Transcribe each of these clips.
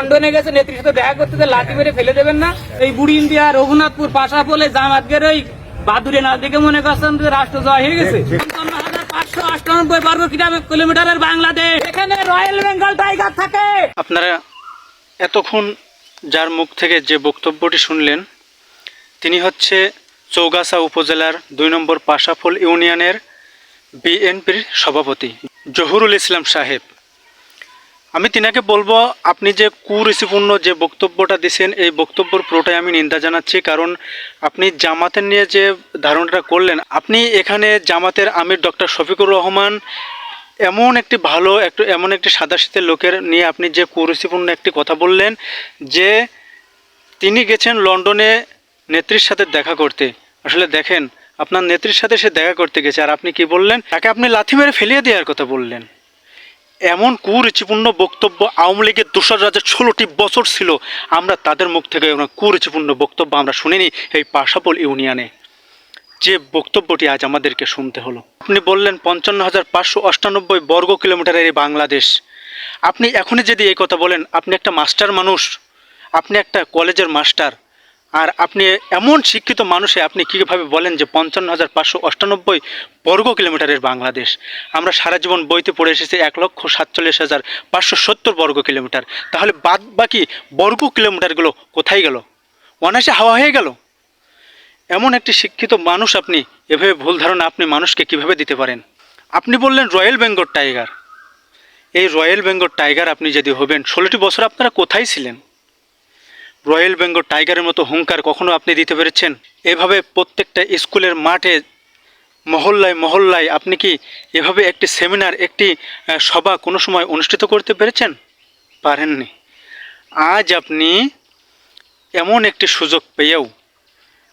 লন্ডনে গেছে নেত্রীর সাথে দেখা করতে লাঠি মেরে ফেলে দেবেন না। এই বুড়ি ইন্ডিয়া রঘুনাথপুর পাশা বলে জামাতগের ওই বাদুরে না দেখে মনে করছেন যে রাষ্ট্র জয় হয়ে গেছে। পাঁচশো অষ্টানব্বই বর্গ কিলোমি- কিলোমিটারের বাংলাদেশ। এখানে রয়্যাল বেঙ্গল টাইগার থাকে। আপনারা এতক্ষণ যার মুখ থেকে যে বক্তব্যটি শুনলেন তিনি হচ্ছে চৌগাছা উপজেলার দুই নম্বর পাশাফল ইউনিয়নের বিএনপির সভাপতি জহুরুল ইসলাম সাহেব। আমি তিনাকে বলব, আপনি যে কুরুচিপূর্ণ যে বক্তব্যটা দিছেন, এই বক্তব্যর পুরোটাই আমি নিন্দা জানাচ্ছি। কারণ আপনি জামাতের নিয়ে যে ধারণাটা করলেন, আপনি এখানে জামাতের আমির ডক্টর শফিকুর রহমান এমন একটি ভালো, একটু এমন একটি সাদাশীতের লোকের নিয়ে আপনি যে কুরুচিপূর্ণ একটি কথা বললেন, যে তিনি গেছেন লন্ডনে নেত্রীর সাথে দেখা করতে। আসলে দেখেন, আপনার নেত্রীর সাথে সে দেখা করতে গেছে, আর আপনি কি বললেন? তাকে আপনি লাথি মেরে ফেলিয়ে দেওয়ার কথা বললেন। এমন কুরুচিপূর্ণ বক্তব্য আওয়ামী লীগের দোসর রাজ্যের ষোলোটি বছর ছিল। আমরা তাদের মুখ থেকে কুরুচিপূর্ণ বক্তব্য আমরা শুনিনি এই পাশাপল ইউনিয়নে। যে বক্তব্যটি আজ আমাদেরকে শুনতে হলো। আপনি বললেন পঞ্চান্ন হাজার পাঁচশো অষ্টানব্বই বর্গ কিলোমিটারের এই বাংলাদেশ। আপনি এখনই যদি এই কথা বলেন, আপনি একটা মাস্টার মানুষ, আপনি একটা কলেজের মাস্টার আর আপনি এমন শিক্ষিত মানুষে আপনি কীভাবে বলেন যে পঞ্চান্ন হাজার পাঁচশো অষ্টানব্বই বর্গ কিলোমিটারের বাংলাদেশ? আমরা সারা জীবন বইতে পড়ে এসেছি এক লক্ষ সাতচল্লিশ হাজার পাঁচশো সত্তর বর্গ কিলোমিটার। তাহলে বাদ বাকি বর্গ কিলোমিটারগুলো কোথায় গেল? অনায়াসে হাওয়া হয়ে গেল? এমন একটি শিক্ষিত মানুষ আপনি, এভাবে ভুল ধারণা আপনি মানুষকে কীভাবে দিতে পারেন? আপনি বললেন রয়্যাল বেঙ্গল টাইগার। এই রয়্যাল বেঙ্গল টাইগার আপনি যদি হবেন, ষোলোটি বছর আপনারা কোথায় ছিলেন? রয়্যাল বেঙ্গল টাইগারের মতো হুঙ্কার কখনো আপনি দিতে পেরেছেন? এভাবে প্রত্যেকটা স্কুলের মাঠে, মহল্লায় মহল্লায় আপনি কি এভাবে একটি সেমিনার, একটি সভা কোনো সময় অনুষ্ঠিত করতে পেরেছেন? পারেননি। আজ আপনি এমন একটি সুযোগ পেয়েও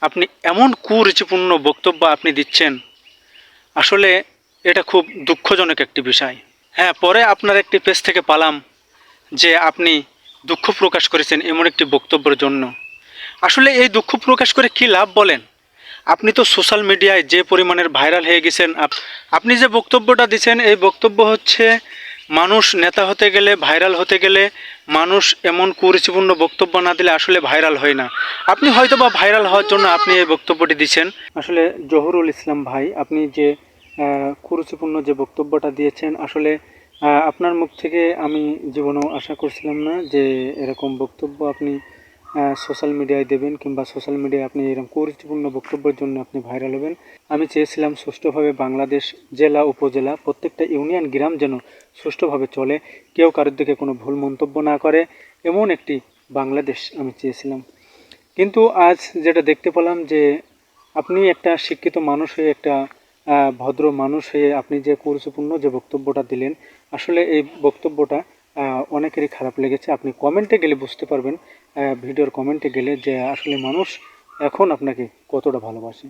আপনি এমন কুরুচিপূর্ণ বক্তব্য আপনি দিচ্ছেন। আসলে এটা খুব দুঃখজনক একটি বিষয়। হ্যাঁ পরে আপনার একটি পেজ থেকে পালাম যে আপনি দুঃখ প্রকাশ করেছেন এমন একটি বক্তব্যের জন্য। আসলে এই দুঃখ প্রকাশ করে কি লাভ বলেন? আপনি তো সোশ্যাল মিডিয়ায় যে পরিমাণের ভাইরাল হয়ে গেছেন আপনি যে বক্তব্যটা দিচ্ছেন, এই বক্তব্য হচ্ছে মানুষ নেতা হতে গেলে, ভাইরাল হতে গেলে মানুষ এমন কুরুচিপূর্ণ বক্তব্য না দিলে আসলে ভাইরাল হয় না। আপনি হয়তো বা ভাইরাল হওয়ার জন্য আপনি এই বক্তব্যটি দিচ্ছেন। আসলে জহুরুল ইসলাম ভাই, আপনি যে কুরুচিপূর্ণ যে বক্তব্যটা দিয়েছেন, আসলে আপনার মুখ থেকে আমি জীবনেও আশা করছিলাম না যে এরকম বক্তব্য আপনি সোশ্যাল মিডিয়ায় দেবেন কিংবা সোশ্যাল মিডিয়ায় আপনি এরকম কুরুচিপূর্ণ বক্তব্যের জন্য আপনি ভাইরাল হবেন। আমি চেয়েছিলাম সুষ্ঠুভাবে বাংলাদেশ জেলা, উপজেলা প্রত্যেকটা ইউনিয়ন, গ্রাম যেন সুষ্ঠুভাবে চলে। কেউ কারোর দিকে কোনো ভুল মন্তব্য না করে। এমন একটি বাংলাদেশ আমি চেয়েছিলাম। কিন্তু আজ যেটা দেখতে পেলাম যে আপনি একটা শিক্ষিত মানুষ হয়ে, একটা ভদ্র মানুষ হয়ে আপনি যে কুরুচিপূর্ণ যে বক্তব্যটা দিলেন আসলে এই বক্তব্যটা অনেকেরই খারাপ লেগেছে। আপনি কমেন্টে গেলে বুঝতে পারবেন ভিডিওর কমেন্টে গেলে যে আসলে মানুষ এখন আপনাকে কতটা ভালোবাসে।